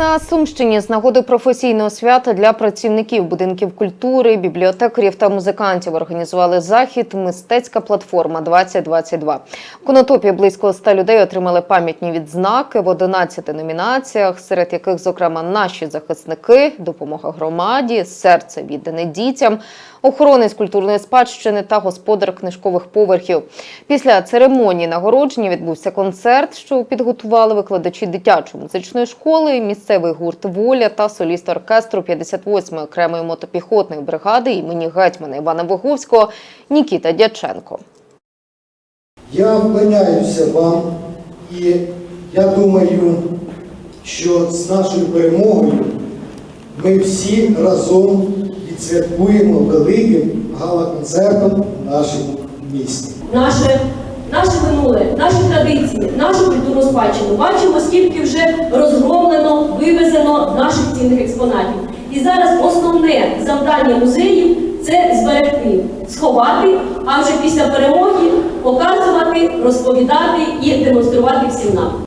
На Сумщині з нагоди професійного свята для працівників будинків культури, бібліотекарів та музикантів організували захід Мистецька платформа 2022 В конотопі близько 100 людей отримали пам'ятні відзнаки в 11 номінаціях, серед яких, зокрема, наші захисники, допомога громаді, серце віддане дітям, охоронець культурної спадщини та господар книжкових поверхів. Після церемонії нагородження відбувся концерт, що підготували викладачі дитячої музичної школи, місцевий гурт Воля та соліст оркестру 58-ї окремої мотопіхотної бригади імені гетьмана Івана Виговського Нікіта Дяченко. Я вклоняюся вам і я думаю, що з нашою перемогою ми всі разом відсвяткуємо великим гала-концертом в нашому місті. наше, наше минуле, наші традиції, нашу культурну спадщину. Бачимо, скільки вже розгромлено, вивезено наших цінних експонатів. І зараз основне завдання музеїв це зберегти, сховати, а вже після перемоги показувати, розповідати і демонструвати всім нам.